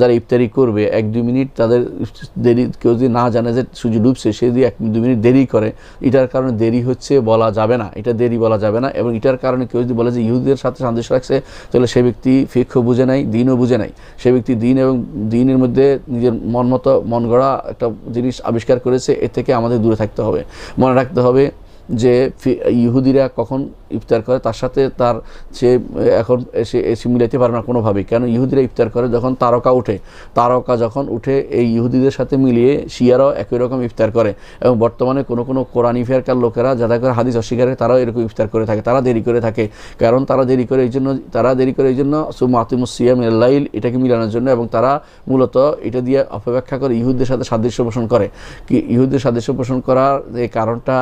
যারা ইফতারি করবে, এক দুই মিনিট তাদের দেরি, কেউ যদি না জানে যে সূর্য ডুবছে, সে যদি এক দু মিনিট দেরি করে, এটার কারণে দেরি হচ্ছে বলা যাবে না। এটা দেরি বলা যাবে না এবং এটার কারণে কেউ যদি বলে যে ইহুদের সাথে সাদৃশ্য রাখছে, তাহলে সে ব্যক্তি ফিক্ষ বুঝে নাই, দিনও বুঝে নাই। সে ব্যক্তি দিন এবং দিনের মধ্যে নিজের মন মতো, মন গড়া একটা জিনিস আবিষ্কার করেছে, এর থেকে আমাদের দূরে থাকতে হবে। মনে রাখতে হবে যে ইহুদিরা কখন ইফতার করে, তার সাথে তার সে এখন এসে এসে মিলাইতে পারে না কোনোভাবেই। কেন? ইহুদিরা ইফতার করে যখন তারকা উঠে, তারকা যখন উঠে এই ইহুদিদের সাথে মিলিয়ে শিয়ারাও একই রকম ইফতার করে। এবং বর্তমানে কোনো কোনো কোরআন ইফিয়ারকার লোকেরা যারা করে হাদিস অস্বীকার করে তারাও এরকম ইফতার করে থাকে। তারা দেরি করে থাকে। কারণ তারা দেরি করে এই জন্য, তারা দেরি করে এই জন্য সুমাতিমুসিয়াম লাইল এটাকে মিলানোর জন্য এবং তারা মূলত এটা দিয়ে অপব্যাখ্যা করে ইহুদের সাথে সাদৃশ্য পোষণ করে। কি? ইহুদের সাদৃশ্য পোষণ করার যে কারণটা,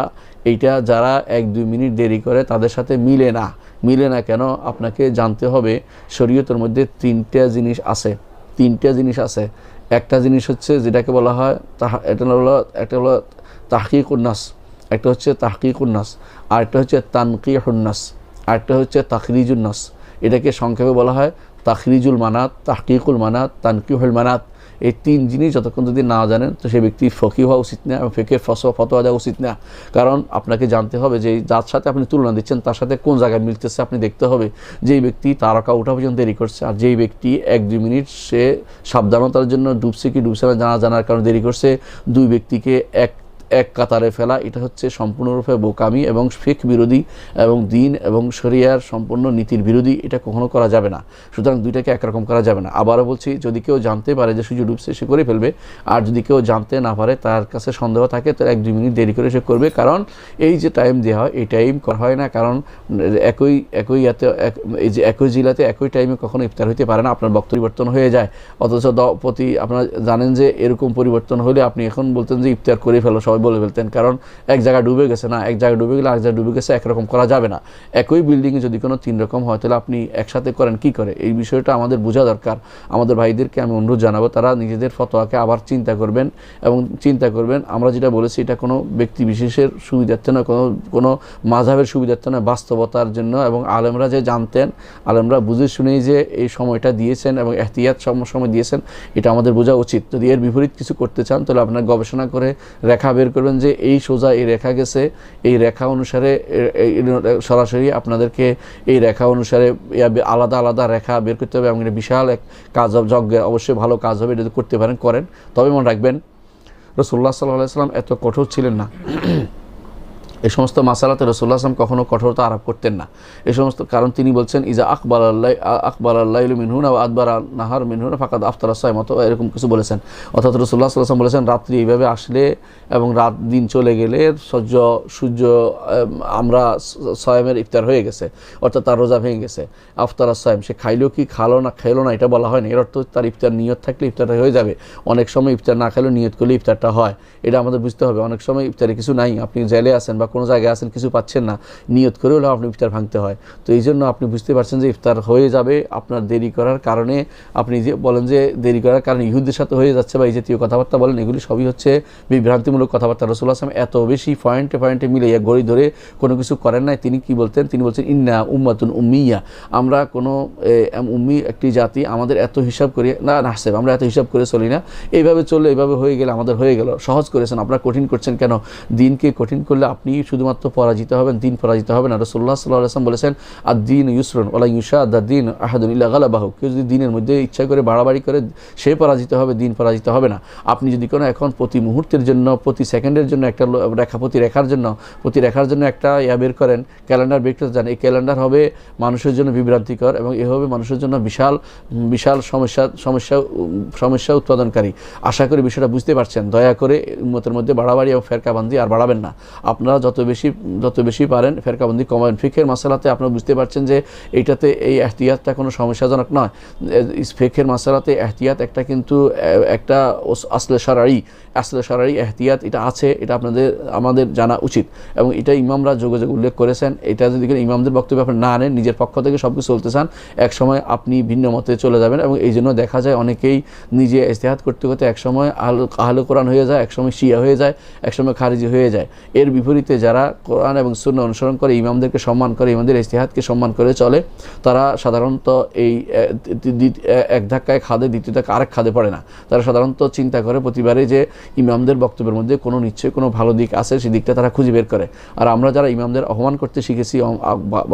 এইটা যারা এক দুই মিনিট দেরি করে, তাদের সাথে মিলে না। মিলে না কেন? আপনাকে জানতে হবে, শরীয়তের মধ্যে তিনটা জিনিস আছে। তিনটা জিনিস আছে। একটা জিনিস হচ্ছে যেটাকে বলা হয় তাহা, এটা হলো, একটা হলো তাহকিক উন্নাস একটা হচ্ছে তাহকিক উন্নাস আর একটা হচ্ছে তানকি হুন্নাস আর একটা হচ্ছে তাকরিজ নাস। এটাকে সংক্ষেপে বলা হয় তাখরিজুল মানাত, তাহকিকুল মানাত, তানকিহুল মানাত। এই তিন জিনিস যতক্ষণ যদি না জানেন, তো সেই ব্যক্তি ফকি হওয়া উচিত না এবং ফেকের ফস ফতোয়া দেওয়া উচিত না। কারণ আপনাকে জানতে হবে যে যার সাথে আপনি তুলনা দিচ্ছেন, তার সাথে কোন জায়গায় মিলতেছে আপনি দেখতে হবে। যেই ব্যক্তি তারকা ওঠা পর্যন্ত দেরি করছে আর যেই ব্যক্তি এক দুই মিনিট সে সাবধানতার জন্য ডুবছে কি ডুবছে না জানা জানার কারণে দেরি করছে, দুই ব্যক্তিকে এক এক কাতারে ফেলা, এটা হচ্ছে সম্পূর্ণরূপে বোকামি এবং ফেক বিরোধী এবং দিন এবং শরিয়ার সম্পূর্ণ নীতির বিরোধী, এটা কখনো করা যাবে না। সুতরাং দুইটাকে একরকম করা যাবে না। আবারও বলছি, যদি কেউ জানতে পারে যে সূর্য ডুবছে, সে করে ফেলবে। আর যদি কেউ জানতে না পারে, তার কাছে সন্দেহ থাকে, তার এক দুই মিনিট দেরি করে সে করবে। কারণ এই যে টাইম দেওয়া হয়, এই টাইম করা হয় না। কারণ একই একই ইয়াতে এই যে একই জেলাতে একই টাইমে কখনো ইফতার হইতে পারে না। আপনার বক্ত পরিবর্তন হয়ে যায়। অথচ প্রতি, আপনারা জানেন যে এরকম পরিবর্তন হলে আপনি এখন বলতেন যে ইফতার করে ফেলো, সবাই বলে ফেলতেন, কারণ এক জায়গায় ডুবে গেছে না, এক জায়গায় ডুবে গেলে আরেক জায়গায় ডুবে গেছে, একরকম করা যাবে না। একই বিল্ডিংয়ে যদি কোনো তিন রকম হয়, তাহলে আপনি একসাথে করেন, কি করে? এই বিষয়টা আমাদের বোঝা দরকার। আমাদের ভাইদেরকে আমি অনুরোধ জানাব, তারা নিজেদের ফতোয়াকে আবার চিন্তা করবেন এবং চিন্তা করবেন, আমরা যেটা বলেছি এটা কোনো ব্যক্তি বিশেষের সুবিধার্থে নয়, কোনো কোনো মাঝাবের সুবিধার্থে নয়, বাস্তবতার জন্য এবং আলেমরা যে জানতেন, আলেমরা বুঝে শুনেই যে এই সময়টা দিয়েছেন এবং এহতিয়াত সম- সময় দিয়েছেন, এটা আমাদের বোঝা উচিত। যদি এর বিপরীত কিছু করতে চান, তাহলে আপনার গবেষণা করে রেখা বের করবেন যে এই সোজা এই রেখা গেছে, এই রেখা অনুসারে সরাসরি আপনাদেরকে এই রেখা অনুসারে আলাদা আলাদা রেখা বের করতে হবে এবং এটা বিশাল এক কাজ হবে যজ্ঞের অবশ্যই ভালো কাজ হবে যদি করতে পারেন, করেন। তবে মনে রাখবেন, রসুল্লাহ সাল্লাহ সাল্লাম এত কঠোর ছিলেন না। এই সমস্ত মাসালাতে রসুল্লাহ আসলাম কখনো কঠোরতা আরোপ করতেন না। এই সমস্ত কারণ তিনি বলছেন, ইজা আকবর আল্লাহ আকবর আল্লাহ মিনহুন ও আকবর নাহার মিনহুন ফাকাদ আফতার সায় মতো এরকম কিছু বলেছেন। অর্থাৎ রসুল্লাহ সাল্লাম বলেছেন, রাত্রি এইভাবে আসলে এবং রাত দিন চলে গেলে সূর্য সূর্য আমরা সয়ামের ইফতার হয়ে গেছে, অর্থাৎ তার রোজা ভেঙে গেছে। আফতার সায়েম, সে খাইলো কি খালো না খাইলো না এটা বলা হয় না এর অর্থ তার ইফতার নিয়ত থাকলে ইফতারটা হয়ে যাবে। অনেক সময় ইফতার না খেলেও নিয়ত করলে ইফতারটা হয়। এটা আমাদের বুঝতে হবে। অনেক সময় ইফতারে কিছু নাই। আপনি জেলে আছেন বা কোনো জায়গায় আছেন, কিছু পাচ্ছেন না, নিয়ত করে হলেও আপনি ইফতার ভাঙতে হয়। তো এই জন্য আপনি বুঝতে পারছেন যে ইফতার হয়ে যাবে, আপনার দেরি করার কারণে, আপনি যে বলেন যে দেরি করার কারণে ইহুদের সাথে হয়ে যাচ্ছে বা এই জাতীয় কথাবার্তা বলেন, এগুলি সবই হচ্ছে বিভ্রান্তিমূলক কথাবার্তা। রসুল আসলাম এত বেশি পয়েন্টে পয়েন্টে মিলে গড়ি ধরে কোনো কিছু করেন নাই। তিনি কি বলতেন? তিনি বলছেন, ইন্না উম্মাতুন উম্মিয়া। আমরা কোনো উম্মি, একটি জাতি, আমাদের এত হিসাব করি, না না হাসেব আমরা এত হিসাব করে চলি না। এইভাবে চললে, এইভাবে হয়ে গেলে, আমাদের হয়ে গেল। সহজ করেছেন, আপনারা কঠিন করছেন কেন? দিনকে কঠিন করলে আপনি শুধুমাত্র পরাজিত হবেন, দিন পরাজিত হবে না। রসুল্লাহ সাল্লাহ আসলাম বলেছেন আর দিন ইউসরন ওলা ইউসা আদা দিন আহাদুল্লাহ গালাবাহু। কেউ যদি দিনের মধ্যে ইচ্ছা করে বাড়াবাড়ি করে সে পরাজিত হবে, দিন পরাজিত হবে না। আপনি যদি কোনো এখন প্রতি মুহূর্তের জন্য, প্রতি সেকেন্ডের জন্য একটা রেখা প্রতি রেখার জন্য, প্রতি রেখার জন্য একটা ইয়া বের করেন, ক্যালেন্ডার বের করতে যান এই ক্যালেন্ডার হবে মানুষের জন্য বিভ্রান্তিকর এবং এ হবে মানুষের জন্য বিশাল বিশাল সমস্যা সমস্যা সমস্যা উৎপাদনকারী। আশা করি বিষয়টা বুঝতে পারছেন। দয়া করে উন্মতের মধ্যে বাড়াবাড়ি এবং ফেরকাবান্দি আর বাড়াবেন না। আপনারা যত বেশি যত বেশি পারেন ফেরকাবন্দি কমাবেন ফিখের মাসালাতে আপনারা বুঝতে পারছেন যে এইটাতে এই এহতিয়াতটা কোনো সমস্যাজনক নয়। ফেকের মাসালাতে এহতিয়াত একটা কিন্তু একটা আসলে সারাই আসলে সারাই এহতিয়াত এটা আছে, এটা আপনাদের, আমাদের জানা উচিত। এবং এটা ইমামরা যোগাযোগ উল্লেখ করেছেন, এটা যদি ইমামদের বক্তব্য আপনি না আনেন নিজের পক্ষ থেকে সব কিছু চলতে চান, এক সময় আপনি ভিন্ন মতে চলে যাবেন এবং এই জন্য দেখা যায় অনেকেই নিজে ইস্তেহাত করতে করতে একসময় আহল, আহলে কোরআন হয়ে যায় একসময় শিয়া হয়ে যায় একসময় খারিজি হয়ে যায়। এর বিপরীতে যারা কোরআন এবং শূন্য অনুসরণ করে, ইমামদেরকে সম্মান করে, ইমামদের ইস্তেহাদকে সম্মান করে চলে, তারা সাধারণত এই এক ধাক্কায় খাদে, দ্বিতীয় ধাক্কা আরেক খাদে পড়ে না। তারা সাধারণত চিন্তা করে প্রতিবারে যে ইমামদের বক্তব্যের মধ্যে কোনো নিশ্চয়ই কোনো ভালো দিক আছে, সেই দিকটা তারা খুঁজে বের করে। আর আমরা যারা ইমামদের অপমান করতে শিখেছি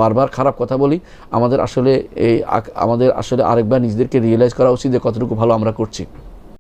বারবার খারাপ কথা বলি, আমাদের আসলে এই আমাদের আসলে আরেকবার নিজেদেরকে রিয়েলাইজ করা উচিত যে কতটুকু ভালো আমরা করছি।